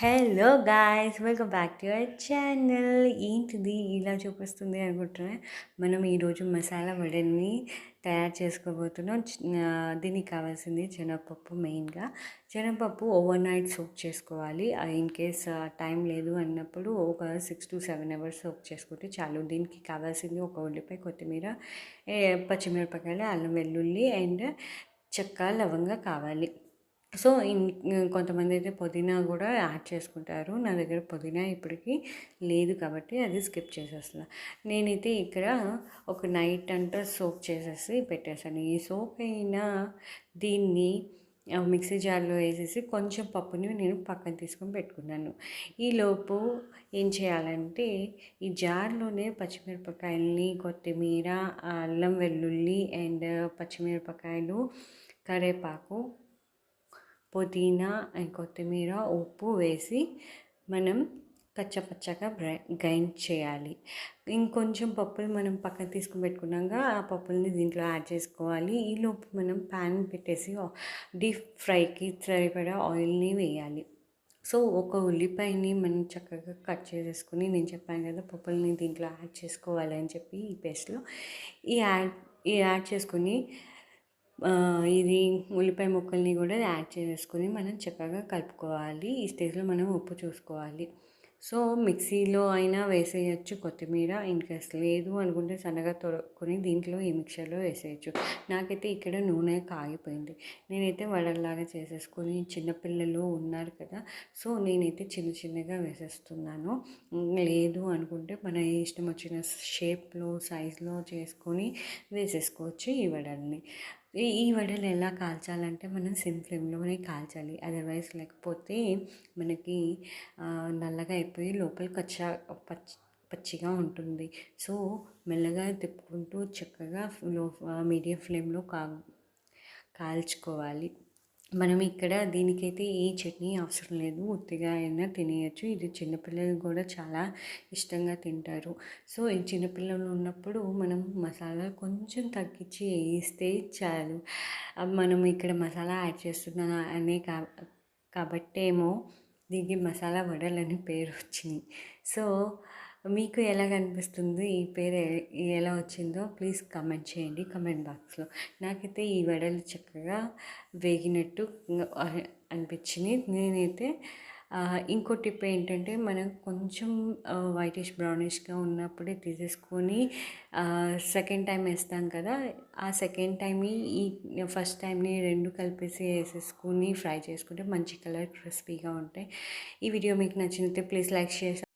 Hello guys welcome back to your channel ఏంటిది ఇలా చూపిస్తుంది అనుకుంటున్నా? మనం ఈరోజు మసాలా వడని తయారు చేసుకోబోతున్నాం. దీనికి కావాల్సింది శనగపప్పు మెయిన్గా. శనగపప్పు ఓవర్ నైట్ సోక్ చేసుకోవాలి ఇన్ కేస్ టైం లేదు అన్నప్పుడు ఒక six to seven hours soak చేసుకుంటే చాలు. దీనికి కావాల్సింది ఒక ఉల్లిపాయ కొత్తిమీర ఏ, పచ్చిమిరపకాయలు అల్లం వెల్లుల్లి అండ్ చెక్క లవంగా కావాలి. సో ఇన్ కొంతమంది అయితే పుదీనా కూడా యాడ్ చేసుకుంటారు. నా దగ్గర పుదీనా ఇప్పటికీ లేదు కాబట్టి అది స్కిప్ చేసేస్తున్నా. నేనైతే ఇక్కడ ఒక నైట్ అంతా సోప్ చేసేసి పెట్టేశాను. ఈ సోప్ అయినా దీన్ని మిక్సీ జార్లో వేసేసి కొంచెం పప్పుని నేను పక్కన తీసుకొని పెట్టుకున్నాను. ఈలోపు ఏం చేయాలంటే ఈ జార్లోనే పచ్చిమిరపకాయలని కొత్తిమీర అల్లం వెల్లుల్లి అండ్ పచ్చిమిరపకాయలు కరివేపాకు పుదీనా కొత్తిమీర ఉప్పు వేసి మనం కచ్చపచ్చగా గ్రైండ్ చేయాలి. ఇంకొంచెం పప్పులు మనం పక్కన తీసుకుని పెట్టుకున్నాక ఆ పప్పుల్ని దీంట్లో యాడ్ చేసుకోవాలి. ఈలోపు మనం ప్యాన్ పెట్టేసి డీప్ ఫ్రైకి సరిపడా ఆయిల్ని వేయాలి. సో ఒక ఉల్లిపాయని మనం చక్కగా కట్ చేసేసుకుని నేను చెప్పాను కదా పప్పుల్ని దీంట్లో యాడ్ చేసుకోవాలి అని చెప్పి ఈ పేస్ట్లో ఈ యాడ్ ఈ యాడ్ చేసుకుని ఇది ఉల్లిపాయ ముక్కల్ని కూడా యాడ్ చేసుకొని మనం చక్కగా కలుపుకోవాలి. ఈ స్టేజ్లో మనం ఉప్పు చూసుకోవాలి. సో మిక్సీలో అయినా వేసేయచ్చు కొత్తిమీర ఇన్కేస్ లేదు అనుకుంటే సన్నగా తొడుక్కొని దీంట్లో ఈ మిక్సర్లో వేసేయచ్చు. నాకైతే ఇక్కడ నూనె కాగిపోయింది. నేనైతే వడల్లాగా చేసేసుకొని చిన్నపిల్లలు ఉన్నారు కదా సో నేనైతే చిన్న చిన్నగా వేసేస్తున్నాను. లేదు అనుకుంటే మన ఇష్టం వచ్చిన షేప్లో సైజులో చేసుకొని వేసేసుకోవచ్చు ఈ వడల్ని. ఈ వడలు ఎలా కాల్చాలంటే మనం సిమ్ ఫ్లేమ్లోనే కాల్చాలి. అదర్వైజ్ లేకపోతే మనకి నల్లగా అయిపోయి లోపల కచ్చా పచ్చి పచ్చిగా ఉంటుంది. సో మెల్లగా తిప్పుకుంటూ చక్కగా లో మీడియం ఫ్లేమ్లో కా కాల్చుకోవాలి. మనం ఇక్కడ దీనికైతే ఏ చట్నీ అవసరం లేదు. ఉత్తిగా అయినా తినేయచ్చు. ఇది చిన్నపిల్లలు కూడా చాలా ఇష్టంగా తింటారు. సో ఈ చిన్నపిల్లలు ఉన్నప్పుడు మనం మసాలా కొంచెం తగ్గించి వేస్తే చాలు. మనం ఇక్కడ మసాలా యాడ్ చేస్తున్నా అనే కా కాబట్టేమో దీనికి మసాలా వడలని పేరు వచ్చింది. సో మీకు ఎలా కనిపిస్తుంది ఈ పేరు ఎలా వచ్చిందో ప్లీజ్ కమెంట్ చేయండి. కమెంట్ బాక్స్లో. నాకైతే ఈ వడలు చక్కగా వేగినట్టు అనిపించింది. నేనైతే ఇంకో టిప్ ఏంటంటే మనం కొంచెం వైటిష్ బ్రౌనిష్గా ఉన్నప్పుడే తీసేసుకొని సెకండ్ టైం వేస్తాం కదా ఆ సెకండ్ టైంని ఈ ఫస్ట్ టైంని రెండు కలిపేసి వేసేసుకొని ఫ్రై చేసుకుంటే మంచి కలర్ క్రిస్పీగా ఉంటాయి. ఈ వీడియో మీకు నచ్చినట్లయితే ప్లీజ్ లైక్ చేసి